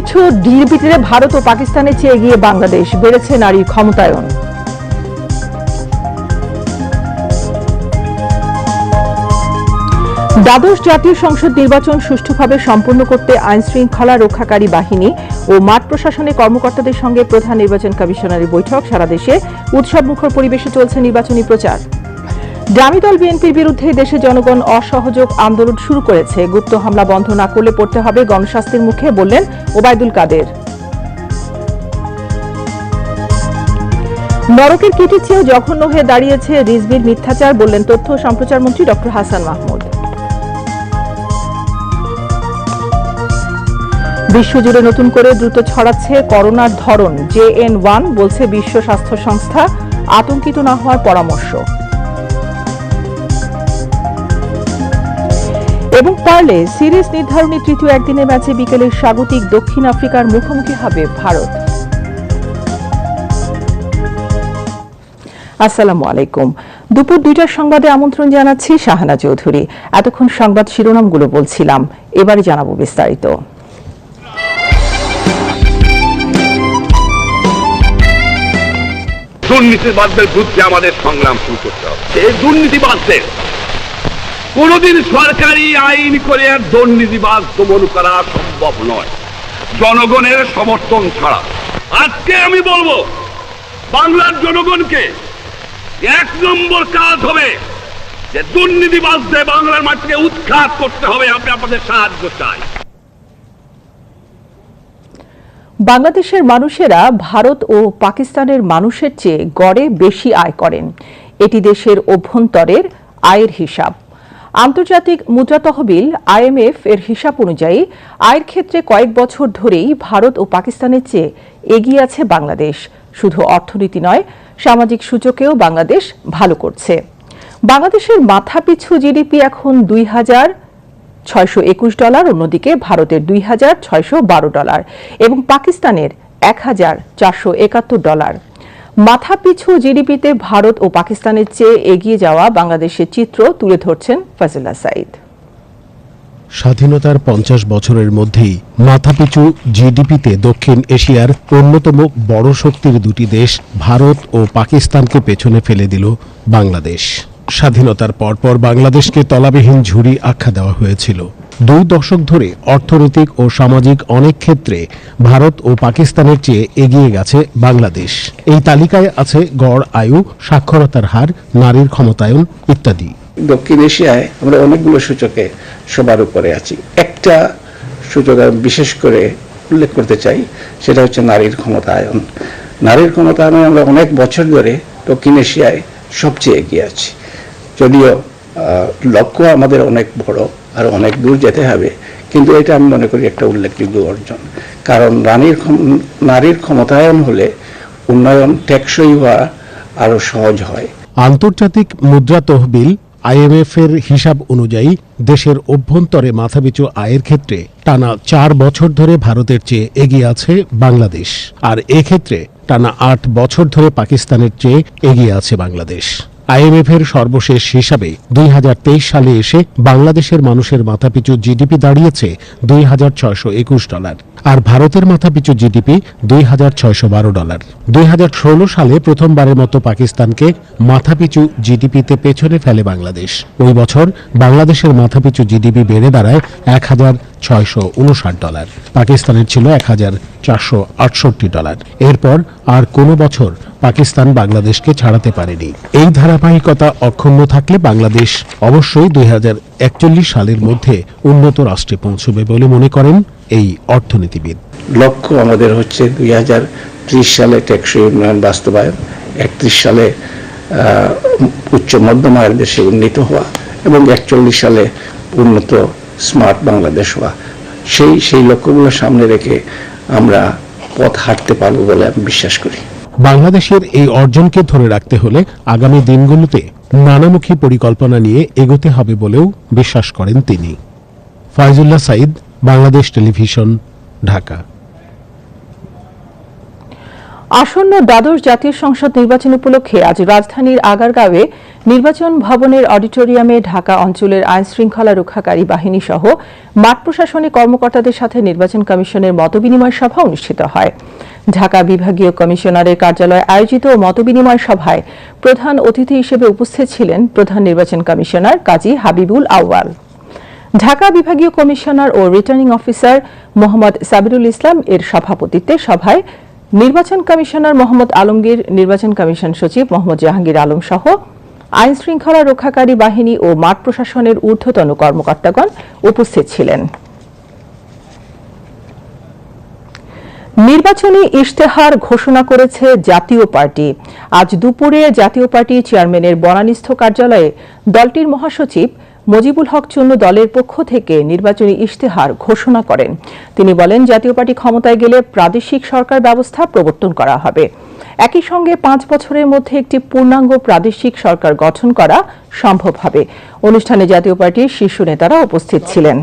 মাথাপিছু ডিএপিটিতে ভারত ও পাকিস্তানের চেয়ে এগিয়ে বাংলাদেশ। বেড়েছে নারীর ক্ষমতায়ন। দ্বাদশ জাতীয় সংসদ নির্বাচন সুষ্ঠুভাবে সম্পন্ন করতে আইন শৃঙ্খলা রক্ষাকারী বাহিনী ও মাঠ প্রশাসনের কর্মকর্তাদের সঙ্গে প্রধান নির্বাচন কমিশনারের বৈঠক সারা দেশে। উৎসব মুখর পরিবেশে চলছে নির্বাচনী প্রচার। দামি দল বিএনপির বিরুদ্ধে দেশে জনগণ অসহযোগ আন্দোলন শুরু করেছে। গুপ্ত হামলা বন্ধ না করলে পড়তে হবে গণস্বাস্থ্যের মুখে, বললেন ওবায়দুল কাদের। নরকের কীটের চেয়েও জঘন্য হয়ে দাঁড়িয়েছে রিজবির মিথ্যাচার, বললেন তথ্য সম্প্রচার মন্ত্রী ডক্টর হাসান মাহমুদ। বিশ্বজুড়ে নতুন করে দ্রুত ছড়াচ্ছে করোনার ধরন। জে এন ওয়ান বলছে বিশ্ব স্বাস্থ্য সংস্থা, আতঙ্কিত না হওয়ার পরামর্শ। এবং পারলে সিরিজ নির্ধারণী তৃতীয় একদিনের ম্যাচে বিকেলে স্বাগতিক দক্ষিণ আফ্রিকার মুখোমুখি হবে ভারত। আসসালামু আলাইকুম। দুপুর দুইটার সংবাদে আমন্ত্রণ জানাচ্ছি শাহানা চৌধুরী। এতক্ষণ সংবাদ শিরোনামগুলো বলছিলাম, এবারে জানাব বিস্তারিত। দুর্নীতিবাদদের বিরুদ্ধে আমাদের সংগ্রাম শুরু করতে হবে। এই দুর্নীতিবাদদের কোনদিন সরকারি আইন করে আর দুর্নীতিবাদ দমন করা সম্ভব নয়। জনগণের সমর্থন ছাড়া। আজকে আমি বলব, বাংলার জনগণকে এক নম্বর কাজ হবে যে দুর্নীতিবাদদের বাংলার মাটিকে উৎখাত করতে হবে আমি আপনাদের সাহায্য চাই। বাংলাদেশের মানুষেরা ভারত ও পাকিস্তানের মানুষের চেয়ে গড়ে বেশি আয় করেন। এটি দেশের অভ্যন্তরের আয়ের হিসাব। আন্তর্জাতিক মুদ্রা তহবিল আইএমএফ এর হিসাব অনুযায়ী আয়ের ক্ষেত্রে কয়েক বছর ধরেই ভারত ও পাকিস্তানের চেয়ে এগিয়ে আছে বাংলাদেশ। শুধু অর্থনীতি নয়, সামাজিক সূচকেও বাংলাদেশ ভালো করছে। বাংলাদেশের মাথাপিছু জিডিপি এখন দুই হাজার ছয়শো একুশ ডলার, অন্যদিকে ভারতের দুই হাজার ছয়শো বারো ডলার এবং পাকিস্তানের এক হাজার চারশো একাত্তর ডলার। মাথাপিছু জিডিপিতে ভারত ও পাকিস্তানের চেয়ে এগিয়ে যাওয়া বাংলাদেশের চিত্র তুলে ধরছেন ফাজিলা সাইদ। স্বাধীনতার পঞ্চাশ বছরের মধ্যেই মাথাপিছু জিডিপিতে দক্ষিণ এশিয়ার অন্যতম বড় শক্তির দুটি দেশ ভারত ও পাকিস্তানকে পেছনে ফেলে দিল বাংলাদেশ। স্বাধীনতার পরপর বাংলাদেশকে তলাবিহীন ঝুড়ি আখ্যা দেওয়া হয়েছিল। দুই দশক ধরে অর্থনৈতিক ও সামাজিক অনেক ক্ষেত্রে ভারত ও পাকিস্তানের চেয়ে এগিয়ে গেছে বাংলাদেশ। এই তালিকায় আছে গড়, আয়ু, সাক্ষরতার হার, নারীর ক্ষমতায়ন ইত্যাদি। দক্ষিণ এশিয়ায় আমরা অনেকগুলো সূচকে সবার উপরে আছি। একটা সূচক বিশেষ করে উল্লেখ করতে চাই, সেটা হচ্ছে নারীর ক্ষমতায়ন। নারীর ক্ষমতায়নে আমরা অনেক বছর ধরে দক্ষিণ এশিয়ায় সবচেয়ে এগিয়ে আছি। যদিও লক্ষ্য আমাদের অনেক বড় আর অনেক দূর যেতে হবে। কিন্তু এটা আমি মনে করি একটা উল্লেখযোগ্য অর্জন। কারণ রানীর নারীর ক্ষমতায়ন হলে উন্নয়ন টেকসই হওয়া আরও সহজ হয়। আন্তর্জাতিক মুদ্রা তহবিল আইএমএফ এর হিসাব অনুযায়ী দেশের অভ্যন্তরে মাথাপিছু আয়ের ক্ষেত্রে টানা চার বছর ধরে ভারতের চেয়ে এগিয়ে আছে বাংলাদেশ। আর এক্ষেত্রে টানা আট বছর ধরে পাকিস্তানের চেয়ে এগিয়ে আছে বাংলাদেশ। আইএমএফ এর সর্বশেষ হিসাবে দুই হাজার তেইশ সালে এসে বাংলাদেশের মানুষের মাথাপিছু জিডিপি দাঁড়িয়েছে দুই হাজার ছয়শো একুশ ডলার, আর ভারতের মাথাপিছু জিডিপি দুই হাজার ছয়শো বারো ডলার। দুই হাজার ষোলো সালে প্রথমবারের মতো পাকিস্তানকে মাথাপিছু জিডিপিতে পেছনে ফেলে বাংলাদেশ। ওই বছর বাংলাদেশের মাথাপিছু জিডিপি বেড়ে দাঁড়ায় এক হাজার ছয়শো উনষাট ডলার। পাকিস্তানের ছিল এক হাজার চারশো আটষট্টি ডলার। এরপর আর কোনো বছর পাকিস্তান বাংলাদেশকে ছাড়াতে পারেনি। এই ধারাবাহিকতা অক্ষুণ্ণ থাকলে বাংলাদেশ অবশ্যই দুই হাজার একচল্লিশ সালের মধ্যে উন্নত রাষ্ট্রে পৌঁছবে বলে মনে করেন এই অর্থনীতিবিদ। লক্ষ্য আমাদের হচ্ছে দুই হাজার ত্রিশ সালে টেকসই উন্নয়ন বাস্তবায়ন, একত্রিশ সালে উচ্চ মধ্যম আয়ের দেশে উন্নীত হওয়া এবং একচল্লিশ সালে উন্নত স্মার্ট বাংলাদেশ হওয়া সেই সেই লক্ষ্যগুলো সামনে রেখে আমরা পথ হাঁটতে পারব বলে আমি বিশ্বাস করি। বাংলাদেশের এই অর্জনকে ধরে রাখতে হলে আগামী দিনগুলোতে নানামুখী পরিকল্পনা নিয়ে এগোতে হবে বলেও বিশ্বাস করেন তিনি। ফাইজুল্লাহ সাইদ বাংলাদেশ টেলিভিশন, ঢাকা। আসন্ন দ্বাদশ জাতীয় সংসদ নির্বাচন উপলক্ষে আজ রাজধানীর আগারগাঁওয়ে নির্বাচন ভবনের অডিটোরিয়ামে ঢাকা অঞ্চলের আইন শৃঙ্খলা রক্ষাকারী বাহিনী সহ মাঠ প্রশাসনিক কর্মকর্তাদের সাথে নির্বাচন কমিশনের মতবিনিময় সভা অনুষ্ঠিত হয়। ঢাকা বিভাগীয় কমিশনারের কার্যালয়ে আয়োজিত মতবিনিময় সভায় প্রধান অতিথি হিসেবে উপস্থিত ছিলেন প্রধান নির্বাচন কমিশনার কাজী হাবিবুল আউয়াল। ঢাকা বিভাগীয় কমিশনার ও রিটার্নিং অফিসার মোহাম্মদ সাবিরুল ইসলাম এর সভাপতিত্বে সভায় নির্বাচন কমিশনার মোহাম্মদ আলমগীর, নির্বাচন কমিশন সচিব মোহাম্মদ জাহাঙ্গীর আলম সহ আইন শৃঙ্খলা রক্ষাকারী বাহিনী ও মাঠ প্রশাসনের ঊর্ধ্বতন কর্মকর্তাগণ উপস্থিত ছিলেন। নির্বাচনী ইশতেহার ঘোষণা করেছে জাতীয় পার্টি। আজ দুপুরে জাতীয় পার্টি চেয়ারম্যানের বনানীস্থ কার্যালয়ে দলটির মহাসচিব মজিবুল হক চুন্নু দলের পক্ষ থেকে নির্বাচনী ইশতেহার ঘোষণা করেন। তিনি বলেন, জাতীয় পার্টি ক্ষমতায় গেলে প্রাদেশিক সরকার ব্যবস্থা প্রবর্তন করা হবে। একই সঙ্গে পাঁচ বছরের মধ্যে একটি পূর্ণাঙ্গ প্রাদেশিক সরকার গঠন করা সম্ভব হবে। অনুষ্ঠানে জাতীয় পার্টির শীর্ষ নেতারা উপস্থিত ছিলেন।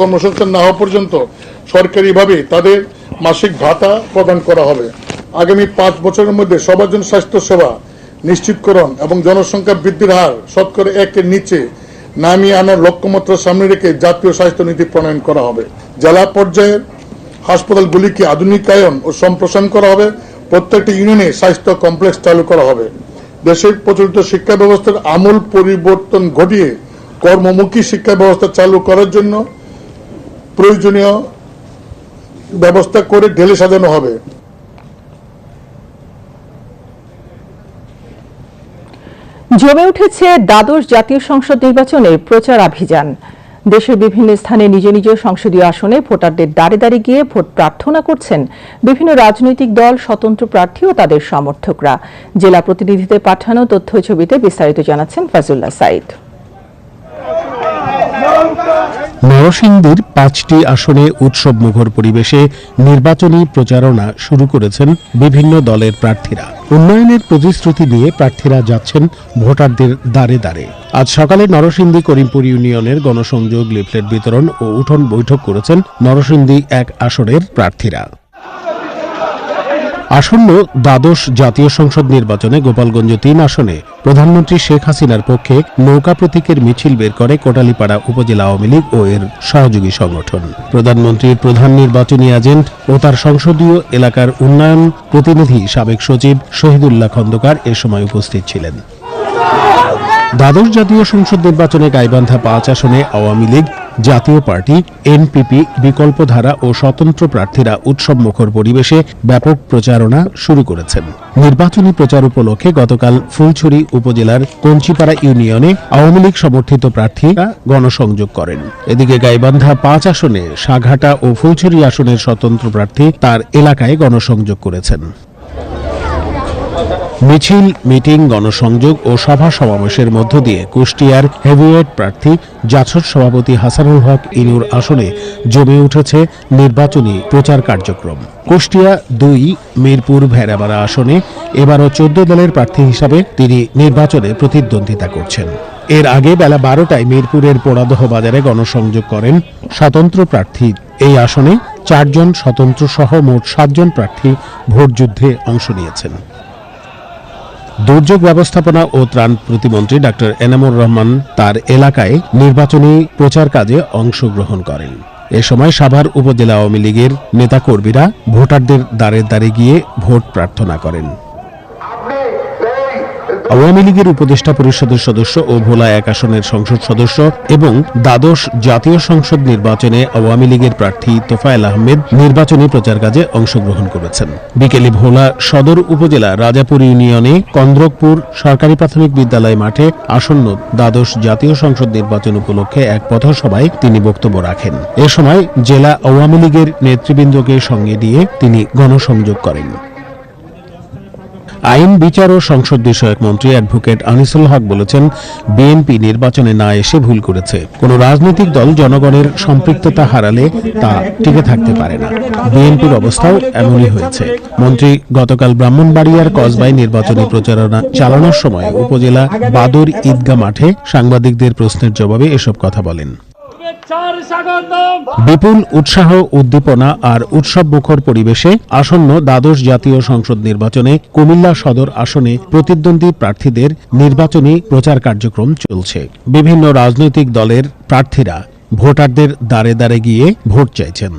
কর্মসংস্থান না হওয়া পর্যন্ত সরকারিভাবে তাদের মাসিক ভাতা প্রদান করা হবে। আগামী পাঁচ বছরের মধ্যে সবার জন্য স্বাস্থ্য সেবা নিশ্চিতকরণ এবং জনসংখ্যা বৃদ্ধির হার শতকরা একের নিচে নামিয়ে আনার লক্ষ্যমাত্রা সামনে রেখে জাতীয় স্বাস্থ্য নীতি প্রণয়ন করা হবে। জেলা পর্যায়ে হাসপাতালগুলিকে আধুনিকায়ন ও সম্প্রসারণ করা হবে। প্রত্যেকটি ইউনিয়নে স্বাস্থ্য কমপ্লেক্স চালু করা হবে। দেশের প্রচলিত শিক্ষা ব্যবস্থার আমূল পরিবর্তন ঘটিয়ে কর্মমুখী শিক্ষা ব্যবস্থা চালু করার জন্য প্রয়োজনীয় ব্যবস্থা করে ঢেলে সাজানো হবে। জমে উঠেছে দ্বাদশ জাতীয় সংসদ নির্বাচনের প্রচার অভিযান। দেশের বিভিন্ন স্থানে নিজ নিজ সংসদীয় আসনে ভোটারদের দাঁড়ে দাঁড়িয়ে গিয়ে ভোট প্রার্থনা করছেন বিভিন্ন রাজনৈতিক দল, স্বতন্ত্র প্রার্থী ও তাদের সমর্থকরা। জেলা প্রতিনিধিদের পাঠানো তথ্য ছবিতে বিস্তারিত জানাচ্ছেন ফাজুল্লাহ সাইদ নরসিংদীর পাঁচটি আসনে উৎসব মুখর পরিবেশে নির্বাচনী প্রচারণা শুরু করেছেন বিভিন্ন দলের প্রার্থীরা। উন্নয়নের প্রতিশ্রুতি নিয়ে প্রার্থীরা যাচ্ছেন ভোটারদের দ্বারে দ্বারে। আজ সকালে নরসিংদী করিমপুর ইউনিয়নের গণসংযোগ লিফলেট বিতরণ ও উঠোন বৈঠক করেছেন নরসিংদী এক আসনের প্রার্থীরা। আসন্ন দ্বাদশ জাতীয় সংসদ নির্বাচনে গোপালগঞ্জ তিন আসনে প্রধানমন্ত্রী শেখ হাসিনার পক্ষে নৌকা প্রতীকের মিছিল বের করে কোটালীপাড়া উপজেলা আওয়ামী লীগ ও এর সহযোগী সংগঠন। প্রধানমন্ত্রীর প্রধান নির্বাচনী এজেন্ট ও তার সংসদীয় এলাকার উন্নয়ন প্রতিনিধি সাবেক সচিব শহীদুল্লাহ খন্দকার এ সময় উপস্থিত ছিলেন। দ্বাদশ জাতীয় সংসদ নির্বাচনে গাইবান্ধা পাঁচ আসনে আওয়ামী লীগ জাতীয় পার্টি, এনপিপি, বিকল্পধারা ও স্বতন্ত্র প্রার্থীরা উৎসব মুখর পরিবেশে ব্যাপক প্রচারণা শুরু করেছেন। নির্বাচনী প্রচার উপলক্ষে গতকাল ফুলছড়ি উপজেলার কঞ্চিপাড়া ইউনিয়নে আওয়ামী লীগ সমর্থিত প্রার্থীরা গণসংযোগ করেন। এদিকে গাইবান্ধা পাঁচ আসনে, সাঘাটা ও ফুলছড়ি আসনের স্বতন্ত্র প্রার্থী তার এলাকায় গণসংযোগ করেছেন। মিছিল, মিটিং, গণসংযোগ ও সভা সমাবেশের মধ্য দিয়ে কুষ্টিয়ার হেভিওয়েট প্রার্থী জাছর সভাপতি হাসানুল হক ইনুর আসনে জমে উঠেছে নির্বাচনী প্রচার কার্যক্রম। কুষ্টিয়া দুই, মিরপুর ভেড়াবাড়া আসনে এবারও চোদ্দ দলের প্রার্থী হিসাবে তিনি নির্বাচনে প্রতিদ্বন্দ্বিতা করছেন। এর আগে বেলা বারোটায় মিরপুরের পোড়াদহ বাজারে গণসংযোগ করেন স্বতন্ত্র প্রার্থী। এই আসনে চারজন স্বতন্ত্র সহ মোট সাতজন প্রার্থী ভোটযুদ্ধে অংশ নিয়েছেন। দুর্যোগ ব্যবস্থাপনা ও ত্রাণ প্রতিমন্ত্রী ডাক্তার এনামুর রহমান তার এলাকায় নির্বাচনী প্রচার কাজে অংশগ্রহণ করেন। এ সময় সাভার উপজেলা আওয়ামী লীগের নেতাকর্মীরা ভোটারদের দ্বারে দ্বারে গিয়ে ভোট প্রার্থনা করেন। আওয়ামী লীগের উপদেষ্টা পরিষদের সদস্য ও ভোলা এক আসনের সংসদ সদস্য এবং দ্বাদশ জাতীয় সংসদ নির্বাচনে আওয়ামী লীগের প্রার্থী তোফায়েল আহমেদ নির্বাচনী প্রচার কাজে অংশগ্রহণ করেছেন। বিকেলে ভোলা সদর উপজেলা রাজাপুর ইউনিয়নে কন্দ্রকপুর সরকারি প্রাথমিক বিদ্যালয় মাঠে আসন্ন দ্বাদশ জাতীয় সংসদ নির্বাচন উপলক্ষে এক পথসভায় তিনি বক্তব্য রাখেন। এ সময় জেলা আওয়ামী লীগের নেতৃবৃন্দকে সঙ্গে দিয়ে তিনি গণসংযোগ করেন। আইন, বিচার ও সংসদ বিষয়ক মন্ত্রী অ্যাডভোকেট আনিসুল হক বলেছেন, বিএনপি নির্বাচনে না এসে ভুল করেছে। কোন রাজনৈতিক দল জনগণের সম্পৃক্ততা হারালে তা টিকে থাকতে পারে না। বিএনপির অবস্থাও এমনই হয়েছে। মন্ত্রী গতকাল ব্রাহ্মণবাড়িয়ার কসবাই নির্বাচনী প্রচারণা চালানোর সময় উপজেলা বাদর ঈদগাহ মাঠে সাংবাদিকদের প্রশ্নের জবাবে এসব কথা বলেন। বিপুল উৎসাহ, উদ্দীপনা আর উৎসব মুখর পরিবেশে আসন্ন দ্বাদশ জাতীয় সংসদ নির্বাচনে কুমিল্লা সদর আসনে প্রতিদ্বন্দ্বী প্রার্থীদের নির্বাচনী প্রচার কার্যক্রম চলছে। বিভিন্ন রাজনৈতিক দলের প্রার্থীরা ভোটারদের দ্বারে দ্বারে গিয়ে ভোট চাইছেন।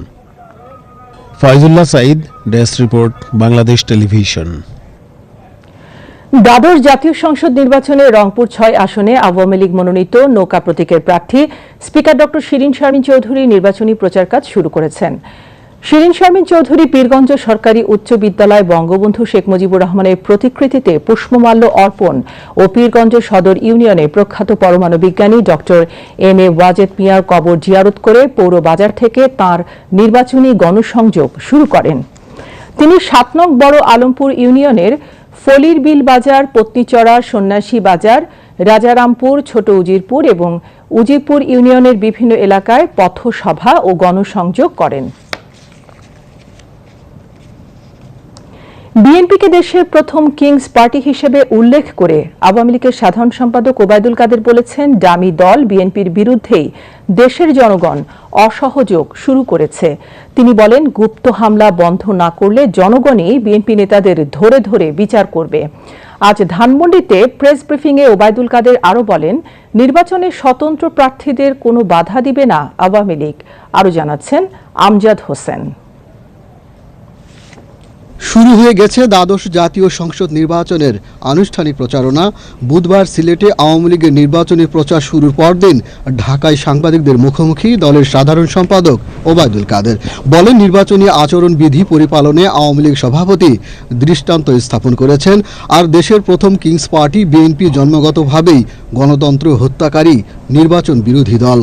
Faizullah Saeed desk report, Bangladesh television. দ্বাদশ জাতীয় সংসদ নির্বাচনে রংপুর ছয় আসনে আওয়ামী লীগ মনোনীত নৌকা প্রতীকের প্রার্থী স্পিকার ড শিরিন শারমিন চৌধুরী নির্বাচনী প্রচার কাজ শুরু করেছেন। শিরিন শারমিন চৌধুরী পীরগঞ্জ সরকারি উচ্চ বিদ্যালয় বঙ্গবন্ধু শেখ মুজিবুর রহমানের প্রতিকৃতিতে পুষ্পমাল্য অর্পণ ও পীরগঞ্জ সদর ইউনিয়নে প্রখ্যাত পরমাণু বিজ্ঞানী ড এম এ ওয়াজেদ মিয়ার কবর জিয়ারত করে পৌর বাজার থেকে তার নির্বাচনী গণসংযোগ শুরু করেন। তিনি সাত নং বড় আলমপুর ইউনিয়নের ফলির বিল বাজার, পত্নীচড়া, সন্ন্যাসী বাজার, রাজারামপুর, ছোট উজিরপুর এবং উজিরপুর ইউনিয়নের বিভিন্ন এলাকায় পথসভা ও গণসংযোগ করেন। বিএনপিকে দেশের প্রথম কিংস পার্টি হিসেবে উল্লেখ করে আওয়ামী লীগের সাধারণ সম্পাদক ওবায়দুল কাদের বলেছেন ডামি দল বিএনপির বিরুদ্ধেই দেশের জনগণ অসহযোগ শুরু করেছে। তিনি বলেন, গুপ্ত হামলা বন্ধ না করলে জনগণই বিএনপি নেতাদের ধরে ধরে বিচার করবে। আজ ধানমন্ডিতে প্রেস ব্রিফিংয়ে ওবায়দুল কাদের আরও বলেন, নির্বাচনে স্বতন্ত্র প্রার্থীদের কোনো বাধা দিবে না আওয়ামী লীগ। আরও জানাচ্ছেন আমজাদ হোসেন। শুরু হয়ে গেছে দ্বাদশ জাতীয় সংসদ নির্বাচনের আনুষ্ঠানিক প্রচারণা। বুধবার সিলেটে আওয়ামী লীগের নির্বাচনী প্রচার শুরুর পরদিন ঢাকায় সাংবাদিকদের মুখোমুখি দলের সাধারণ সম্পাদক ওবায়দুল কাদের। বলেন, নির্বাচনী আচরণ বিধি পরিপালনে আওয়ামী লীগ সভাপতি দৃষ্টান্ত স্থাপন করেছেন আর দেশের প্রথম কিংস পার্টি বিএনপি জন্মগতভাবেই গণতন্ত্র হত্যাকারী নির্বাচন বিরোধী দল।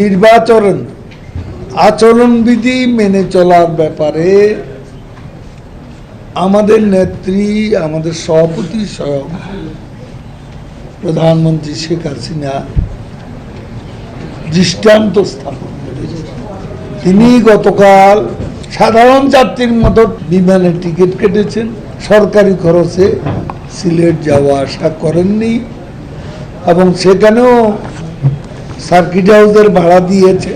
নির্বাচন আচরণবিধি মেনে চলার ব্যাপারে আমাদের নেত্রী, আমাদের সভাপতি স্বয়ং প্রধানমন্ত্রী শেখ হাসিনা দৃষ্টান্ত স্থাপন করেছেন। তিনি গতকাল সাধারণ যাত্রীর মতো বিমানে টিকিট কেটেছেন। সরকারি খরচে সিলেট যাওয়া আসা করেননি এবং সেখানেও সার্কিট হাউসের ভাড়া দিয়েছে।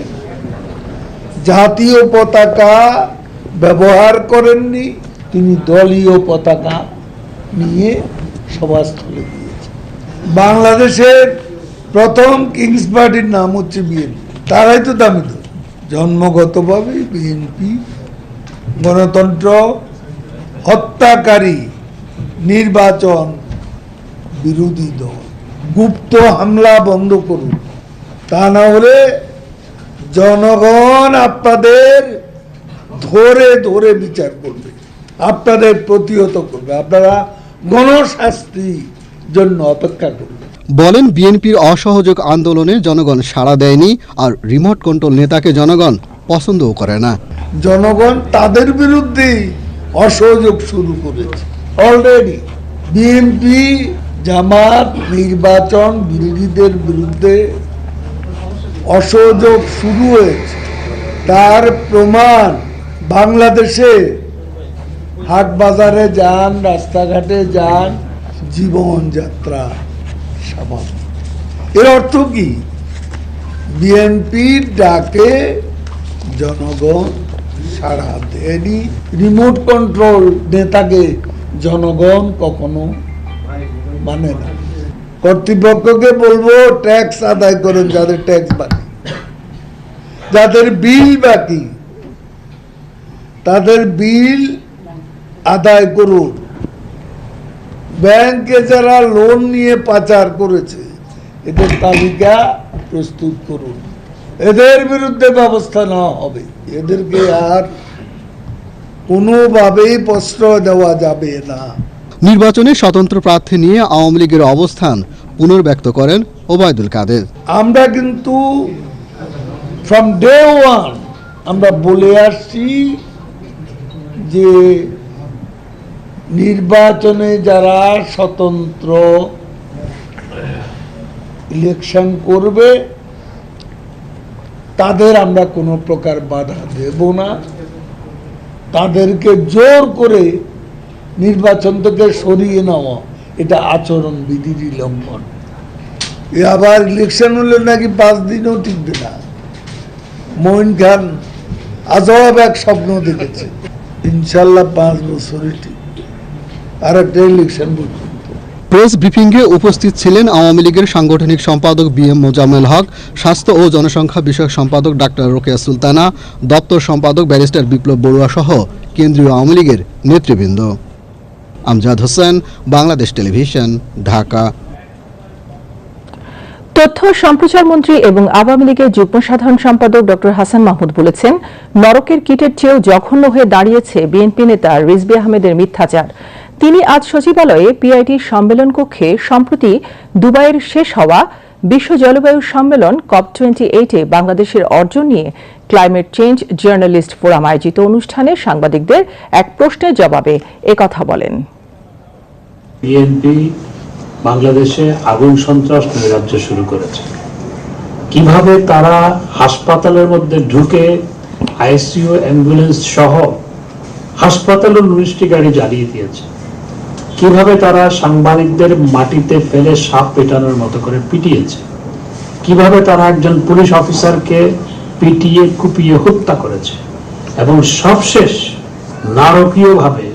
জাতীয় পতাকা ব্যবহার করেননি, তিনি দলীয় পতাকা নিয়ে সভাস্থলে দিয়েছে বাংলাদেশের প্রথম কিংস পার্টির নাম হচ্ছে বিএনপি। তারাই তো দামি দল। জন্মগতভাবে বিএনপি গণতন্ত্র হত্যাকারী নির্বাচন বিরোধী দল। গুপ্ত হামলা বন্ধ করুন। তা না হলে জনগণ আপনাদের ধরে ধরে বিচার করবে আপনাদের প্রতিহত করবে আপনারা গণশাস্তি জন্য অপেক্ষা করবে। বলেন বিএনপির অসহযোগ আন্দোলনে জনগণ সাড়া দেয়নি আর রিমোট কন্ট্রোল নেতাকে জনগণ পছন্দও করে না। জনগণ তাদের বিরুদ্ধে অসহযোগ শুরু করেছে। অলরেডি বিএনপি জামাত নির্বাচন বিরোধীদের বিরুদ্ধে অসহযোগ শুরু হয়েছে। তার প্রমাণ বাংলাদেশে। হাট বাজারে যান, রাস্তাঘাটে যান, জীবনযাত্রা স্বাভাবিক এর অর্থ কি? বিএনপির ডাকে জনগণ সারা দেয়নি। রিমোট কন্ট্রোল নেতাকে জনগণ কখনো মানে না। কর্তৃপক্ষকে বলব ট্যাক্স আদায় করেন, যাদের ট্যাক্স বাকি। যাদের বিল বাকি, তাদের বিল আদায় করুন। ব্যাংকে যারা লোন নিয়ে পাচার করেছে, এদের তালিকা প্রস্তুত করুন। এদের বিরুদ্ধে ব্যবস্থা নেওয়া হবে। এদেরকে আর কোনোভাবেই প্রশ্রয় দেওয়া যাবে না। নির্বাচনে স্বতন্ত্র প্রার্থী নিয়ে আওয়ামী লীগের অবস্থান পুনর্ব্যক্ত করেন ওবায়দুল কাদের। আমরা কিন্তু ফ্রম ডে ওয়ান আমরা বলে আসছি যে নির্বাচনে যারা স্বতন্ত্র ইলেকশন করবে, তাদের আমরা কোনো প্রকার বাধা দেব না। তাদেরকে জোর করে নির্বাচন থেকে সরিয়ে নেওয়া, এটা আচরণ বিধির লঙ্ঘন। এ আবার ইলেকশন হলে নাকি পাঁচ দিনও টিকবে না। মঈন খান আজব এক স্বপ্ন দেখেছে। ইনশাল্লাহ পাঁচ বছরে আর একটা ইলেকশন প্রেস ব্রিফিংয়ে উপস্থিত ছিলেন আওয়ামী লীগের সাংগঠনিক সম্পাদক বি এম মোজাম্মেল হক, স্বাস্থ্য ও জনসংখ্যা বিষয়ক সম্পাদক ডাক্তার রোকেয়া সুলতানা, দপ্তর সম্পাদক ব্যারিস্টার বিপ্লব বড়ুয়া সহ কেন্দ্রীয় আওয়ামী লীগের নেতৃবৃন্দ। আমজাদ হোসেন, বাংলাদেশ টেলিভিশন, ঢাকা। তথ্য সম্প্রচার মন্ত্রী এবং আওয়ামী লীগের যুগ্ম সাধারণ সম্পাদক ড হাসান মাহমুদ বলেছেন, নরকের কিটের চেয়েও জঘন্য হয়ে দাঁড়িয়েছে বিএনপি নেতা রিজবি আহমেদের মিথ্যাচার। তিনি আজ সচিবালয়ে পিআইটি সম্মেলন কক্ষে সম্প্রতি দুবাইয়ের শেষ হওয়া বিশ্ব জলবায়ু সম্মেলন কপ টোয়েন্টি এইটে বাংলাদেশের অর্জন নিয়ে ক্লাইমেট চেঞ্জ জার্নালিস্ট ফোরাম আয়োজিত অনুষ্ঠানে সাংবাদিকদের এক প্রশ্নের জবাবে একথা বলেন। বিএনপি বাংলাদেশে আগুন সন্ত্রাস নৈরাজ্য শুরু করেছে। কীভাবে তারা হাসপাতালের মধ্যে ঢুকে আইসিইউ অ্যাম্বুলেন্স সহ হাসপাতালের উনিশটি গাড়ি জ্বালিয়ে দিয়েছে? কীভাবে তারা সাংবাদিকদের মাটিতে ফেলে সাপ পেটানোর মতো করে পিটিয়েছে? কীভাবে তারা একজন পুলিশ অফিসারকে পিটিয়ে, কুপিয়ে হত্যা করেছে? এবং সবশেষ নারকীয়ভাবে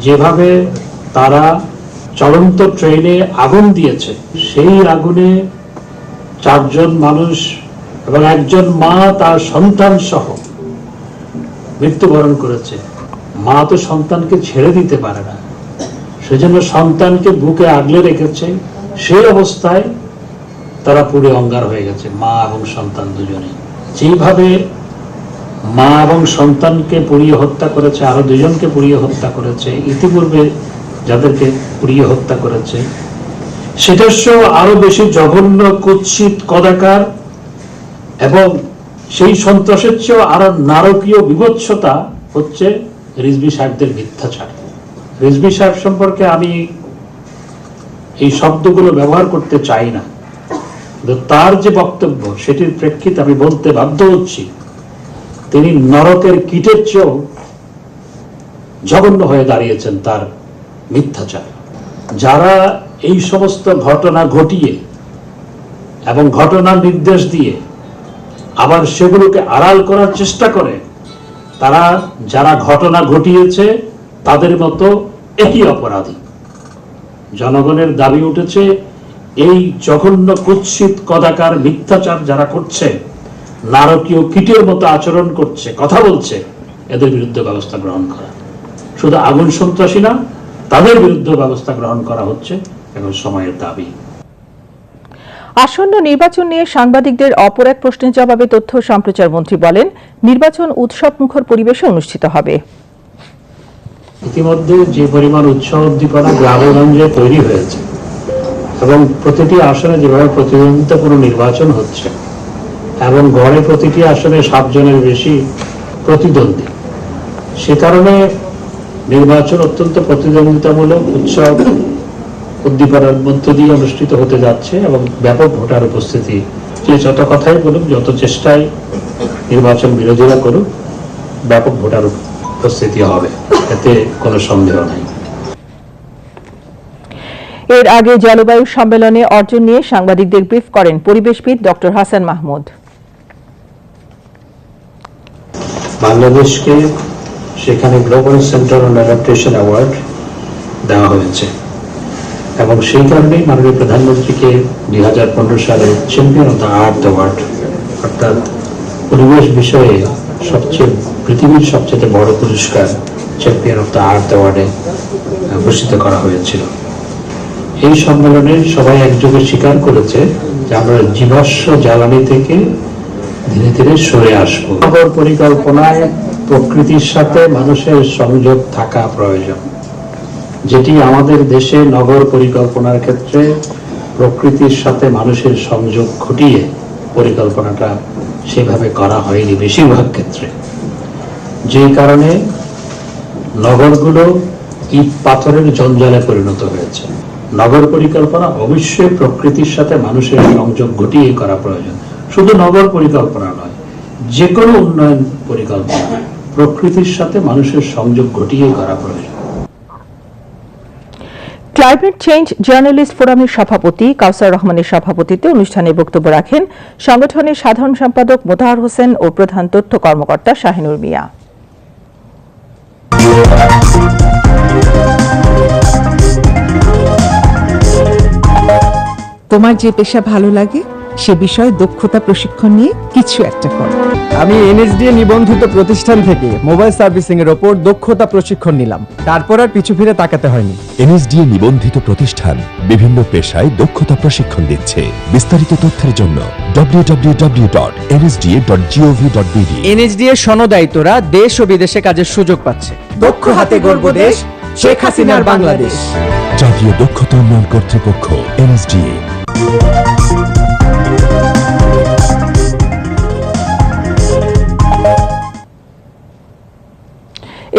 যেভাবে তারা চলন্ত ট্রেনে আগুন দিয়েছে। সেই আগুনে চারজন মানুষ এবং একজন মা তার সন্তান সহ মৃত্যুবরণ করেছে। মা তো সন্তানকে ছেড়ে দিতে পারে না। সেজন্য সন্তানকে বুকে আগলে রেখেছে। সেই অবস্থায় তারা পুড়ে অঙ্গার হয়ে গেছে, মা এবং সন্তান দুজনে। যেইভাবে মা এবং সন্তানকে পুড়িয়ে হত্যা করেছে, আরও দুজনকে পুড়িয়ে হত্যা করেছে, ইতিপূর্বে যাদেরকে পুড়িয়ে হত্যা করেছে। সেটার সহ আরও বেশি জঘন্য, কুৎসিত, কদাকার এবং সেই সন্ত্রাসের চেয়েও আরও নারকীয় বিভৎসতা হচ্ছে রিজবি সাহেবদের মিথ্যাচার। রিজবি সাহেব সম্পর্কে আমি এই শব্দগুলো ব্যবহার করতে চাই না। তার যে বক্তব্য সেটির প্রেক্ষিতে আমি বলতে বাধ্য হচ্ছি, তিনি নরকের কীটের চেয়েও জঘন্য হয়ে দাঁড়িয়েছেন তার মিথ্যাচার। যারা এই সমস্ত ঘটনা ঘটিয়ে এবং ঘটনার নির্দেশ দিয়ে আবার সেগুলোকে আড়াল করার চেষ্টা করে, তারা যারা ঘটনা ঘটিয়েছে, তাদের মতো একই অপরাধী। জনগণের দাবি উঠেছে, এই জঘন্য কুৎসিত কদাকার মিথ্যাচার যারা করছে, নারকীয় কীটের মতো আচরণ করছে, কথা বলছে, এদের বিরুদ্ধে ব্যবস্থা গ্রহণ করা। শুধু আগুন সন্ত্রাসী না তাদের বিরুদ্ধে ব্যবস্থা গ্রহণ করা হচ্ছে এখন সময়ের দাবি। আসন্ন নির্বাচন নিয়ে সাংবাদিকদের অপর এক প্রশ্নের জবাবে তথ্য সম্প্রচার মন্ত্রী বলেন নির্বাচন উৎসব মুখর পরিবেশে অনুষ্ঠিত হবে। ইতিমধ্যে যে পরিমাণ উৎসাহ উদ্দীপনা গ্রামগঞ্জে তৈরি হয়েছে এবং প্রতিটি আসনে যেভাবে প্রতিদ্বন্দ্বিতাপূর্ণ নির্বাচন হচ্ছে এবং গড়ে প্রতিটি আসনে সাতজনের বেশি প্রতিদ্বন্দ্বী সে কারণে নির্বাচন অত্যন্ত প্রতিদ্বন্দ্বিতামূলক উৎসব উদ্দীপনার মধ্য দিয়ে অনুষ্ঠিত হতে যাচ্ছে এবং ব্যাপক ভোটার উপস্থিতি। যে যত কথাই বলুক যত চেষ্টায় নির্বাচন বিরোধীরা করুক ব্যাপক ভোটার উপস্থিতি হবে। এতে কোনো সন্দেহ নাই। এর আগে জলবায়ু সম্মেলনে অর্জন নিয়ে সাংবাদিকদের ব্রিফ করেন পরিবেশবিদ ডক্টর হাসান মাহমুদ। বাংলাদেশকে সেখানে global centre on adaptation award দেওয়া হয়েছে। এবং সেই কারণেই মাননীয় প্রধানমন্ত্রীকে দুই হাজার পনেরো সালে champion of the earth award অর্থাৎ পরিবেশ বিষয়ে সবচেয়ে, পৃথিবীর সবচেয়ে বড় পুরস্কার চ্যাম্পিয়ন অফ দ্য আর্থ অ্যাওয়ার্ডে ভূষিত করা হয়েছিল। এই সম্মেলনে সবাই একযোগে স্বীকার করেছে যে আমরা জীবাশ্ম জ্বালানি থেকে ধীরে ধীরে সরে আসব। নগর পরিকল্পনায় প্রকৃতির সাথে মানুষের সংযোগ থাকা প্রয়োজন। যেটি আমাদের দেশে নগর পরিকল্পনার ক্ষেত্রে প্রকৃতির সাথে মানুষের সংযোগ ঘটিয়ে পরিকল্পনাটা সেভাবে করা হয়নি বেশিরভাগ ক্ষেত্রে। যে কারণে নগরগুলো ইট পাথরের জঞ্জালে পরিণত হয়েছে। নগর পরিকল্পনা অবশ্যই প্রকৃতির সাথে মানুষের সংযোগ ঘটিয়ে করা প্রয়োজন। শুধু নগর পরিকল্পনা নয় যে কোনো উন্নয়ন পরিকল্পনা প্রকৃতির সাথে মানুষের সংযোগ ঘটিয়ে করা। প্রয়োজন ক্লাইমেট চেঞ্জ জার্নালিস্ট ফোরামের সভাপতি কাউসার রহমানের সভাপতিত্বে অনুষ্ঠানে বক্তব্য রাখেন সংগঠনের সাধারণ সম্পাদক মোতাহার হোসেন ও প্রধান তথ্য কর্মকর্তা শাহিনুর মিয়া। তোমার যে পেশা ভালো লাগে সে বিষয়ে দক্ষতা প্রশিক্ষণ নিয়ে কিছু একটা করো। আমি এনএসডিএ নিবন্ধিত প্রতিষ্ঠান থেকে মোবাইল সার্ভিসিং এর ওপর দক্ষতা প্রশিক্ষণ নিলাম। তারপর আর পিছু ফিরে তাকাতে হয়নি। এনএসডিএ নিবন্ধিত প্রতিষ্ঠান বিভিন্ন পেশায় দক্ষতা প্রশিক্ষণ দিচ্ছে। বিস্তারিত তথ্যের জন্য www.nsda.gov.bd এনএসডিএ সনদায়িতরা দেশ ও বিদেশে কাজের সুযোগ পাচ্ছে। দক্ষ হাতে গর্ব দেশ শেখ হাসিনার বাংলাদেশ। জাতীয় দক্ষতা উন্নয়ন কর্তৃপক্ষ এনএসডিএ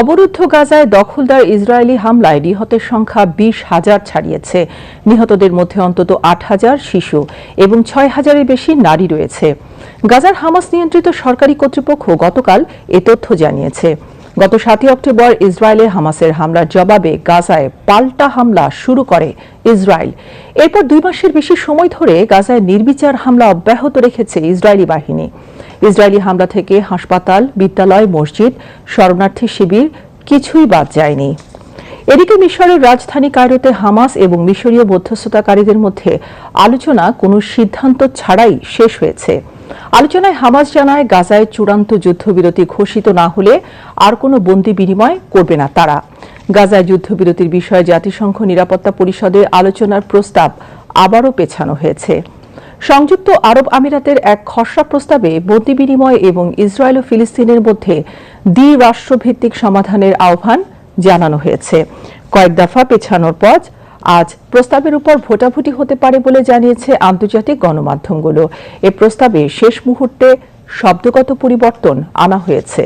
অবরুদ্ধ গাজায় দখলদার ইসরায়েলি হামলায় নিহতের সংখ্যা বিশ হাজার ছাড়িয়েছে। নিহতদের মধ্যে অন্তত আট হাজার শিশু এবং ছয় হাজারের বেশি নারী রয়েছে। গাজার হামাস নিয়ন্ত্রিত সরকারি কর্তৃপক্ষ গতকাল এ তথ্য জানিয়েছে। গত সাতই অক্টোবর ইসরায়েলে হামাসের হামলার জবাবে গাজায় পাল্টা হামলা শুরু করে ইসরায়েল। এরপর দুই মাসের বেশি সময় ধরে গাজায় নির্বিচার হামলা অব্যাহত রেখেছে ইসরায়েলি বাহিনী। ইসরায়েলি হামলা থেকে হাসপাতাল, বিদ্যালয়, মসজিদ, শরণার্থী শিবির কিছুই বাদ যায়নি। এদিকে মিশরের রাজধানী কায়রোতে হামাস এবং মিশরীয় মধ্যস্থতাকারীদের মধ্যে আলোচনা কোনো সিদ্ধান্ত ছাড়াই শেষ হয়েছে। আলোচনায় হামাস জানায়, গাজায় চূড়ান্ত যুদ্ধবিরতি ঘোষিত না হলে আর কোনো বন্দি বিনিময় করবে না তারা। গাজায় যুদ্ধবিরতির বিষয়ে জাতিসংঘ নিরাপত্তা পরিষদের আলোচনার প্রস্তাব আবারও পেছানো হয়েছে। সংযুক্ত আরব আমিরাতের এক খসড়া প্রস্তাবে বন্দি বিনিময় এবং ইসরায়েল ও ফিলিস্তিনের মধ্যে দ্বি রাষ্ট্রভিত্তিক সমাধানের আহ্বান জানানো হয়েছে। কয়েক দফা পেছানোর পর আজ প্রস্তাবের উপর ভোটাভুটি হতে পারে বলে জানিয়েছে আন্তর্জাতিক গণমাধ্যমগুলো। এ প্রস্তাবে শেষ মুহূর্তে শব্দগত পরিবর্তন আনা হয়েছে।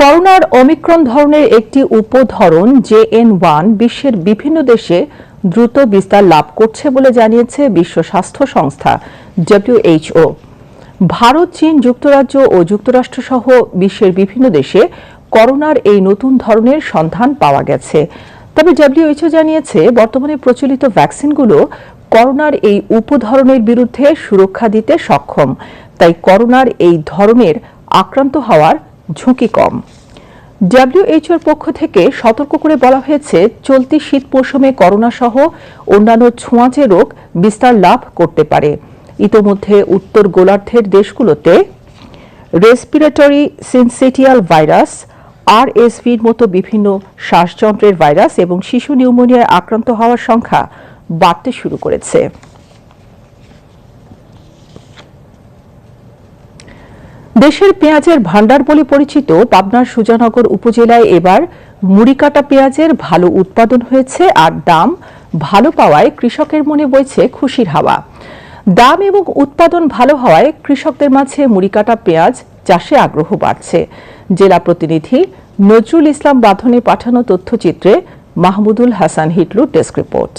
করোনার অমিক্রন ধরনের একটি উপধরন জে এন ওয়ান বিশ্বের বিভিন্ন দেশে দ্রুত বিস্তার লাভ করছে বলে জানিয়েছে বিশ্ব স্বাস্থ্য সংস্থা ডব্লিউএইচও ভারত, চীন যুক্তরাজ্য ও যুক্তরাষ্ট্র সহ বিশ্বের বিভিন্ন দেশে করোনার এই নতুন ধরনের সন্ধান পাওয়া গেছে। তবে ডব্লিউএইচও জানিয়েছে, বর্তমানে প্রচলিত ভ্যাকসিনগুলো করোনার এই উপধরনের বিরুদ্ধে সুরক্ষা দিতে সক্ষম। তাই করোনার এই ধরনের আক্রান্ত হওয়ার ঝুঁকি কম। ডাব্লিউএইচওর পক্ষ থেকে সতর্ক করে বলা হয়েছে, চলতি শীত মৌসুমে করোনা সহ অন্যান্য ছোঁয়াচে রোগ বিস্তার লাভ করতে পারে। ইতোমধ্যে উত্তর গোলার্ধের দেশগুলোতে রেসপিরেটরি সিনসিটিয়াল ভাইরাস আরএসভির মতো বিভিন্ন শ্বাসযন্ত্রের ভাইরাস এবং শিশু নিউমোনিয়ায় আক্রান্ত হওয়ার সংখ্যা বাড়তে শুরু করেছে। দেশের পেঁয়াজের ভান্ডার বলে পরিচিত পাবনার সুজানগর উপজেলায় এবার মুড়িকাটা পেঁয়াজের ভালো উৎপাদন হয়েছে আর দাম ভালো পাওয়ায় কৃষকের মনে বইছে খুশির হাওয়া। দাম এবং উৎপাদন ভালো হওয়ায় কৃষকদের মাঝে মুড়িকাটা পেঁয়াজ চাষে আগ্রহ বাড়ছে। জেলা প্রতিনিধি নজরুল ইসলাম বাঁধনে পাঠানো তথ্যচিত্রে মাহমুদুল হাসান হিটলু ডেস্ক রিপোর্ট।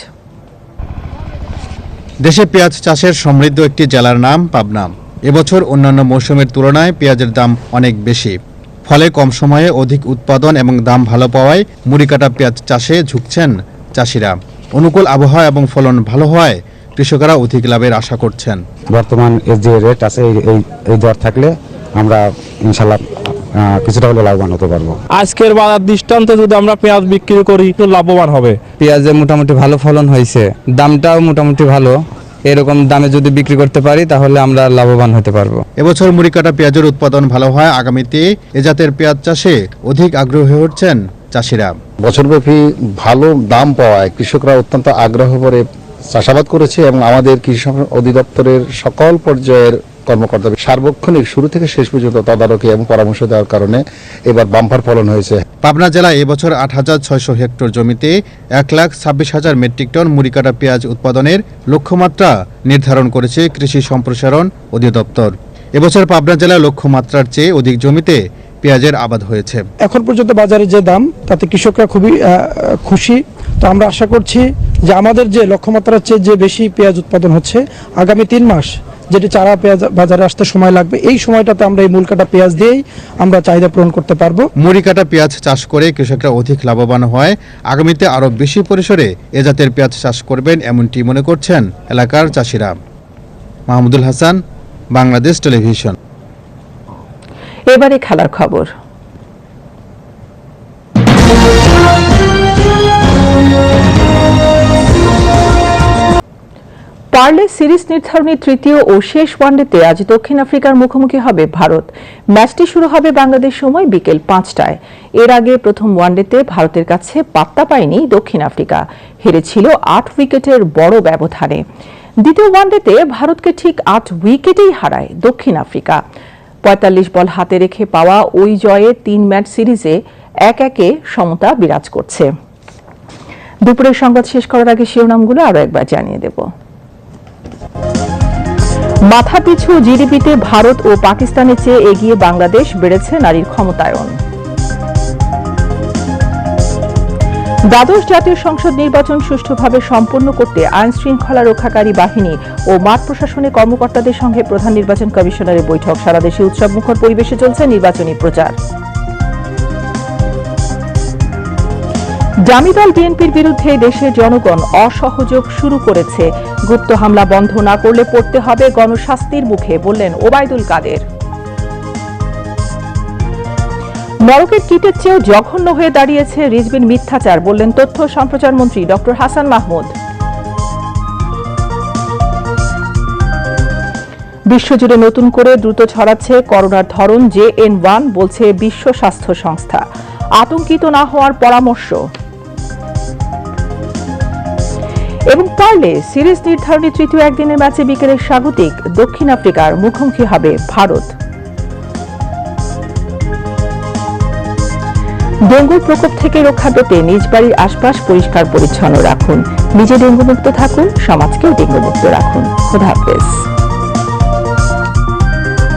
দেশে পেঁয়াজ চাষের সমৃদ্ধ একটি জেলার নাম পাবনা এবছর অন্যান্য মৌসুমের তুলনায় পেঁয়াজের দাম অনেক বেশি। ফলে কম সময়ে অধিক উৎপাদন এবং দাম ভালো পাওয়ায় মুড়িকাটা পেঁয়াজ চাষে ঝুঁকছেন চাষিরা। অনুকূল আবহাওয়া এবং ফলন ভালো হওয়ায় কৃষকরা অধিক লাভের আশা করছেন। বর্তমান এর যে রেট আছে এই এই- এই দর থাকলে আমরা ইনশাল্লাহ কিছুটা হলে লাভবান হতে পারব। আজকের বাজার দৃষ্টান্তে যদি আমরা পেঁয়াজ বিক্রি করি তো লাভবান হবে। পেঁয়াজে মোটামুটি ভালো ফলন হয়েছে। দামটাও মোটামুটি ভালো। এরকম দামে যদি বিক্রি করতে পারি তাহলে আমরা লাভবান হতে পারব। এবছর মুড়ি কাটা পেঁয়াজের উৎপাদন ভালো হয় আগামীতে। এ জাতের পেঁয়াজ চাষে অধিক আগ্রহী হচ্ছেন উঠছেন চাষিরা। বছরব্যাপী ভালো দাম পাওয়ায় কৃষকরা অত্যন্ত আগ্রহ করে চাষাবাদ করেছে এবং আমাদের কৃষি অধিদপ্তরের সকল পর্যায়ের কর্মকর্তা সার্বক্ষণিক শুরু থেকে শেষ পর্যন্ত তদারকি এবং পরামর্শ দেওয়ার কারণে এবার বাম্পার ফলন হয়েছে। পাবনা জেলায় এবছর আট হাজার ছয়শো হেক্টর জমিতে এক লাখ ছাব্বিশ হাজার মেট্রিক টন মুড়িকাটা পেঁয়াজ উৎপাদনের লক্ষ্যমাত্রা নির্ধারণ করেছে কৃষি সম্প্রসারণ অধিদপ্তর। এবছর পাবনা জেলার লক্ষ্যমাত্রার চেয়ে অধিক জমিতে পেঁয়াজের আবাদ হয়েছে। এখন পর্যন্ত বাজারে যে দাম তাতে কৃষকরা খুবই খুশি। তো আমরা আশা করছি যে আমাদের যে লক্ষ্যমাত্রার চেয়ে যে বেশি পেঁয়াজ উৎপাদন হচ্ছে আগামী তিন মাস যেটি চারা পেঁয়াজ বাজারে আসতে সময় লাগবে এই সময়টাতে আমরা এই মূল কাটা পেঁয়াজ দিয়েই আমরা চাহিদা পূরণ করতে পারব। মুড়ি কাটা পেঁয়াজ চাষ করে কৃষকরা অধিক লাভবান হয়। আগামীতে আরও বেশি পরিসরে এ জাতের পেঁয়াজ চাষ করবেন এমনটি মনে করছেন এলাকার চাষিরা। মাহমুদুল হাসান বাংলাদেশ টেলিভিশন। এবারে খেলার খবর। পার্লে সিরিজ নির্ধারণী তৃতীয় ও শেষ ওয়ানডেতে আজ দক্ষিণ আফ্রিকার মুখোমুখি হবে ভারত। ম্যাচটি শুরু হবে বাংলাদেশ সময় বিকেল পাঁচটায়। এর আগে প্রথম ওয়ানডেতে ভারতের কাছে পাত্তা পায়নি দক্ষিণ আফ্রিকা। হেরেছিল আট উইকেটের বড় ব্যবধানে। দ্বিতীয় ওয়ানডেতে ভারতকে ঠিক আট উইকেটেই হারায় দক্ষিণ আফ্রিকা। পঁয়তাল্লিশ বল হাতে রেখে পাওয়া ওই জয়ে তিন ম্যাচ সিরিজে এক একে সমতা বিরাজ করছে। দুপুরের সংবাদ শেষ করার আগে শিরোনামগুলো আরও একবার জানিয়ে দেব। মাথাপিছু জিডিপিতে ভারত ও পাকিস্তানের চেয়ে এগিয়ে বাংলাদেশ বেড়েছে নারীর ক্ষমতায়ন। দ্বাদশ জাতীয় সংসদ নির্বাচন সুষ্ঠুভাবে সম্পন্ন করতে আইন শৃঙ্খলা রক্ষাকারী বাহিনী ও মাঠ প্রশাসনে কর্মকর্তাদের সঙ্গে প্রধান নির্বাচন কমিশনারের বৈঠক। সারা দেশে উৎসবমুখর পরিবেশে চলছে নির্বাচনী প্রচার। জামি দল বিএনপির বিরুদ্ধে দেশের জনগণ অসহযোগ শুরু করেছে। গুপ্ত হামলা বন্ধ না করলে পড়তে হবে গণশাস্তির মুখে, বললেন ওবায়দুল কাদের। নরকের কিটের চেয়েও জঘন্য হয়ে দাঁড়িয়েছে রিজবিন মিথ্যাচার, বললেন তথ্য সম্প্রচার মন্ত্রী ডক্টর হাসান মাহমুদ। বিশ্বজুড়ে নতুন করে দ্রুত ছড়াচ্ছে করোনার ধরন, জে এন ওয়ান, বলছে বিশ্ব স্বাস্থ্য সংস্থা। আতঙ্কিত না হওয়ার পরামর্শ। এবং পারলে সিরিজ নির্ধারণী তৃতীয় একদিনের ম্যাচে বিকেলে স্বাগতিক দক্ষিণ আফ্রিকার মুখোমুখি হবে ভারত। ডেঙ্গুর প্রকোপ থেকে রক্ষা পেতে নিজ বাড়ির আশপাশ পরিষ্কার পরিচ্ছন্ন রাখুন। নিজে ডেঙ্গুমুক্ত থাকুন, সমাজকেও ডেঙ্গুমুক্ত রাখুন। খোদা হাফেজ।